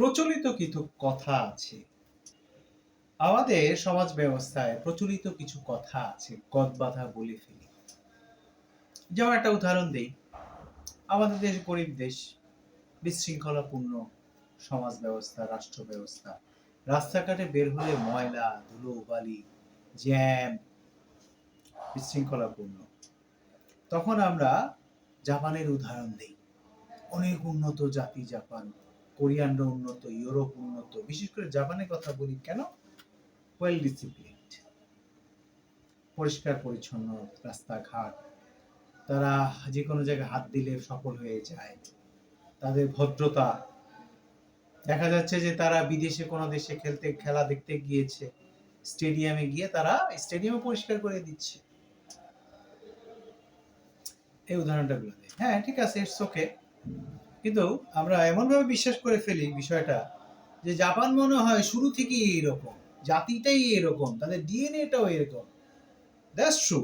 প্রচলিত কিছু কথা আছে। আমাদের সমাজ ব্যবস্থায় প্রচলিত কিছু কথা আছে গদবাধা বলে ফেলি। যেমন একটা উদাহরণ দেই। আমাদের দেশ গরিব দেশ, বিশৃঙ্খলাপূর্ণ সমাজ ব্যবস্থা, রাষ্ট্র ব্যবস্থা। রাস্তাঘাটে বের হলে ময়লা, ধুলো, বালি, জ্যাম বিশৃঙ্খলাপূর্ণ। তখন আমরা জাপানের উদাহরণ দিই। অনেক উন্নত জাতি জাপান। কোরিয়ানরা উন্নত, ইউরোপ উন্নত, বিশেষ করে জাপানের কথা বলি কেন? ওয়েল ডিসিপ্লিনড পরিষ্কার, পরিচ্ছন্ন, রাস্তাঘাট। তারা যে কোনো জায়গায় হাত দিলে সফল হয়ে যায়। তাদের ভদ্রতা। দেখা যাচ্ছে যে তারা বিদেশে কোনো দেশে খেলতে, খেলা দেখতে গিয়েছে। স্টেডিয়ামে গিয়ে তারা স্টেডিয়ামে পরিষ্কার করে দিচ্ছে। এই উদাহরণটা গুলো হ্যাঁ ঠিক আছে ইটস ওকে কিন্তু আমরা এমনভাবে বিশ্বাস করে ফেলি বিষয়টা যে জাপান মনে হয় শুরু থেকেই এরকম জাতিটাই এরকম তাদের ডিএনএটাও এরকম দ্যাটস ট্রু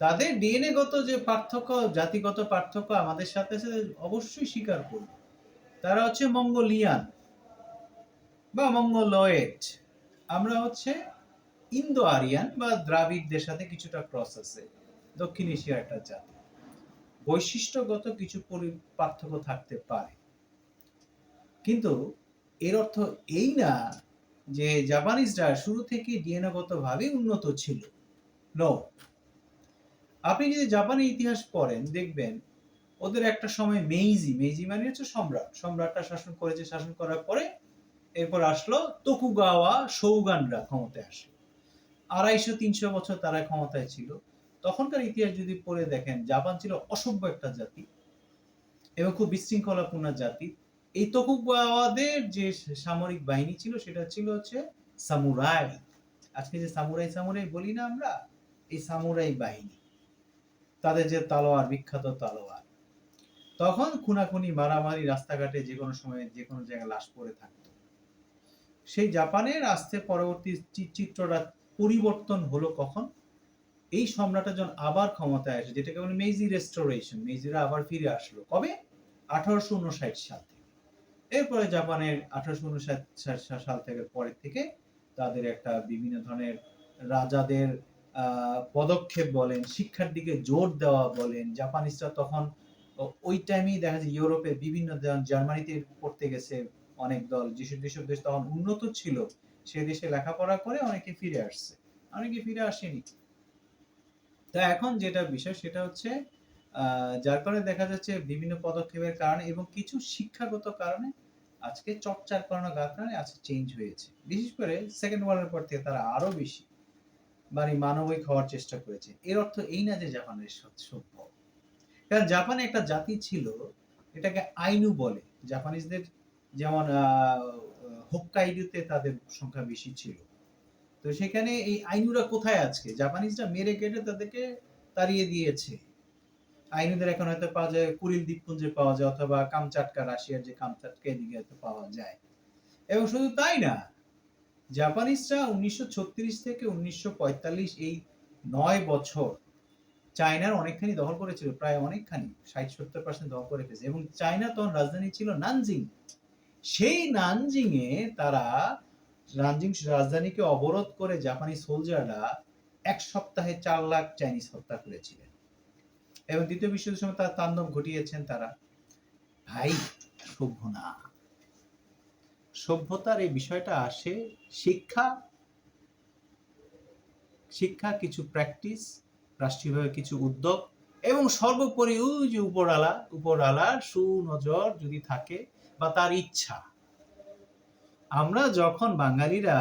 তাদের ডিএনএ গত যে পার্থক্য, জাতিগত পার্থক্য আমাদের সাথে সাথে অবশ্যই স্বীকার করব। তারা হচ্ছে মঙ্গোলিয়ান বা মঙ্গলয়েড। আমরা হচ্ছে ইন্দো আরিয়ান বা দ্রাবিড়দের সাথে কিছুটা ক্রস আছে, দক্ষিণ এশিয়ার একটা জাতি। বৈশিষ্ট্যগত কিছু পার্থক্য থাকতে পারে। কিন্তু এর অর্থ এই না যে জাপানিজরা শুরু থেকে ডিএনএগত ভাবে উন্নত ছিল। নো আপনি যদি জাপানি ইতিহাস পড়েন, দেখবেন ওদের একটা সময় মেইজি মেইজি মানে হচ্ছে সম্রাট। সম্রাটটা শাসন করেছে, শাসন করার পরে এরপর আসলো তোকুগাওয়া সৌগানরা ক্ষমতায় আসে। আড়াইশো তিনশো বছর তারা ক্ষমতায় ছিল। তখনকার ইতিহাস যদি পড়ে দেখেন, জাপান ছিল অসভ্য একটা জাতি এবং খুব বিশৃঙ্খলাপূর্ণ জাতি। এই তোকুগাওয়াদের যে সামরিক বাহিনী ছিল, সেটা ছিল হচ্ছে সামুরাই। আজকে যে সামুরাই সামুরাই বলি না আমরা, এই সামুরাই বাহিনী। তাদের যে তালোয়ার, বিখ্যাত তালোয়ার। তখন খুনাখুনি, মারামারি, রাস্তাঘাটে যে কোনো সময়, যে কোনো জায়গায় লাশ পড়ে থাকতো। সেই জাপানের আসতে পরবর্তী চিত্রটা পরিবর্তন হলো কখন? এই সম্রাটের যখন আবার ক্ষমতায় আসে, যেটাকে বলে মেজি রেস্টোরেশন মেজিরা আবার ফিরে আসলো। কবে? আঠারোশো উনষাট সাল থেকে। এরপরে জাপানের আঠারোশো উনষাট সাল থেকে পরের থেকে তাদের একটা বিভিন্ন ধরনের রাজাদের পদক্ষেপ বলেন, শিক্ষার দিকে জোর দেওয়া বলেন। জাপানিজরা তখন ওই টাইমেই দেখা যায় ইউরোপে বিভিন্ন জার্মানিতে পড়তে গেছে অনেক দল। যেসব যেসব দেশ তখন উন্নত ছিল, সে দেশে লেখাপড়া করে অনেকে ফিরে আসছে। অনেকে ফিরে আসেনি। তা এখন যেটা বিষয় সেটা হচ্ছে যার কারণে দেখা যাচ্ছে বিভিন্ন পদক্ষেপের কারণে এবং কিছু শিক্ষাগত কারণে আজকে চর্চার কারণে কারণে আজকে চেঞ্জ হয়েছে। বিশেষ করে সেকেন্ড ওয়ার্ল্ডের পর থেকে তারা আরও বেশি মানে মানবিক হওয়ার চেষ্টা করেছে। এর অর্থ এই না যে জাপানের সভ্য। কারণ জাপানে একটা জাতি ছিল, এটাকে আইনু বলে। জাপানিজদের যেমন হোক্কাইডুতে তাদের সংখ্যা বেশি ছিল। তো সেখানে এই আইনুরা কোথায় আজকে? জাপানিজরা মেরে কেটে তাদেরকে তাড়িয়ে দিয়েছে। আইনুদের এখন হয়তো পাওয়া যায় কুরিল দ্বীপপুঞ্জে পাওয়া যায় অথবা কামচাটকা রাশিয়ার যে কামচাটকা এদিকে হয়তো পাওয়া যায়। এবং শুধু তাই না, জাপানিজরা উনিশশো থেকে উনিশশো পঁয়তাল্লিশ এই নয় বছর চায়নার অনেকখানি দখল করেছিল, প্রায় অনেকখানি, ষাট সত্তর পার্সেন্ট দখল করে ফেলেছে। এবং চায়না তখন রাজধানী ছিল নানজিং। সেই নানজিং এ তারা নানজিং রাজধানীকে অবরোধ করে জাপানি সোলজাররা এক সপ্তাহে চার লাখ চাইনিজ হত্যা করেছিলেন। এবং দ্বিতীয় বিশ্বযুদ্ধের সময় তার তাণ্ডব ঘটিয়েছেন তারা। ভাই সভ্য না সভ্যতার এই বিষয়টা আসে শিক্ষা শিক্ষা কিছু প্র্যাকটিস রাষ্ট্রীয়ভাবে কিছু উদ্যোগ এবং সর্বোপরি যে উপরালা উপরালার সুনজর যদি থাকে বা তার ইচ্ছা। আমরা যখন বাঙালিরা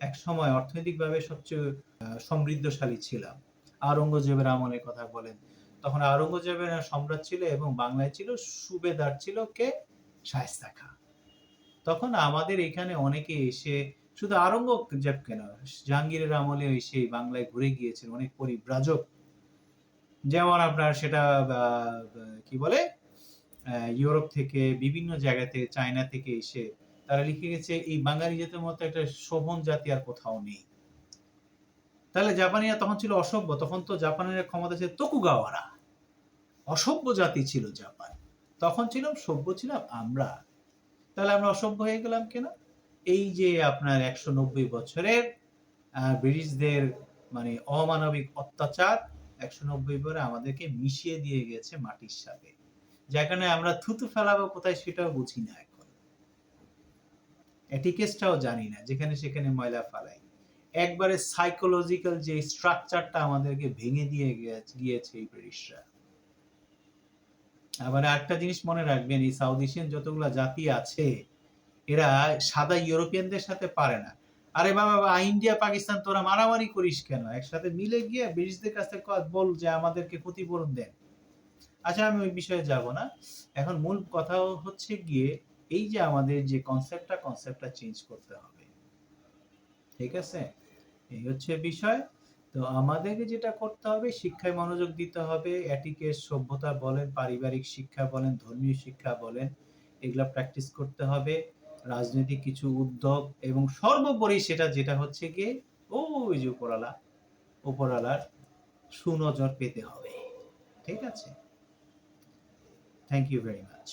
এক সময় অর্থনৈতিকভাবে সবচেয়ে সমৃদ্ধশালী ছিলাম, আওরঙ্গজেবের আমলের কথা বলেন, তখন আওরঙ্গজেবের সম্রাট ছিল এবং বাংলায় ছিল সুবেদার ছিল কে? শায়েস্তা খাঁ তখন আমাদের এখানে অনেকে এসে, শুধু আওরঙ্গজেব কেন, জাহাঙ্গীরের আমলে এসে বাংলায় ঘুরে গিয়েছেন অনেক পরিব্রাজক। যেমন আপনার সেটা কি বলে? ইউরোপ থেকে, বিভিন্ন জায়গা থেকে চায়না থেকে এসে তারা লিখে গেছে, এই বাঙালি জাতির মতো একটা শোভন জাতি আর কোথাও নেই। তাহলে জাপানিরা তখন ছিল অসভ্য, তখন তো জাপানের ক্ষমতা ছিল তোকুগাওয়ারা। অসভ্য জাতি ছিল জাপান। তখন ছিলাম সভ্য ছিলাম আমরা। তাহলে আমরা অসভ্য হয়ে গেলাম কেন? এই যে আপনার একশো নব্বই বছরের ব্রিটিশদের মানে অমানবিক অত্যাচার, একশো নব্বই পরে আমাদেরকে মিশিয়ে দিয়ে গেছে মাটির সাথে যেখানে আমরা থুতু ফেলাবো কোথায় সেটাও বুঝি না এটিকেসটাও জানি না, যেখানে সেখানে ময়লা ফালাই। একবারে সাইকোলজিক্যাল যে স্ট্রাকচারটা আমাদেরকে ভেঙে দিয়ে গিয়েছে- এই ব্রিটিশরা। আবার একটা জিনিস মনে রাখবেন, এই সাউথ এশিয়ান যতগুলো জাতি আছে, এরা সাদা ইউরোপিয়ানদের সাথে পারে না। আরে বাবা ইন্ডিয়া, পাকিস্তান, তোরা মারামারি করিস কেন? একসাথে মিলে গিয়ে ব্রিটিশদের কাছ থেকে বল যে আমাদেরকে ক্ষতিপূরণ দেন। আচ্ছা আমি ওই বিষয়ে যাব না। এখন মূল কথা হচ্ছে গিয়ে এই যে আমাদের যে কনসেপ্টটা কনসেপ্টটা চেঞ্জ করতে হবে। ঠিক আছে? এই হচ্ছে বিষয়। তো আমাদেরকে যেটা করতে হবে, শিক্ষায় মনোযোগ দিতে হবে। অ্যাটিকেট সভ্যতা বলেন, পারিবারিক শিক্ষা বলেন, ধর্মীয় শিক্ষা বলেন, এগুলা প্র্যাকটিস করতে হবে। রাজনৈতিক কিছু উদ্যোগ এবং সর্বোপরি সেটা, যেটা হচ্ছে গিয়ে ওই যে উপরালা উপরালার সুনজর পেতে হবে। ঠিক আছে? Thank you very much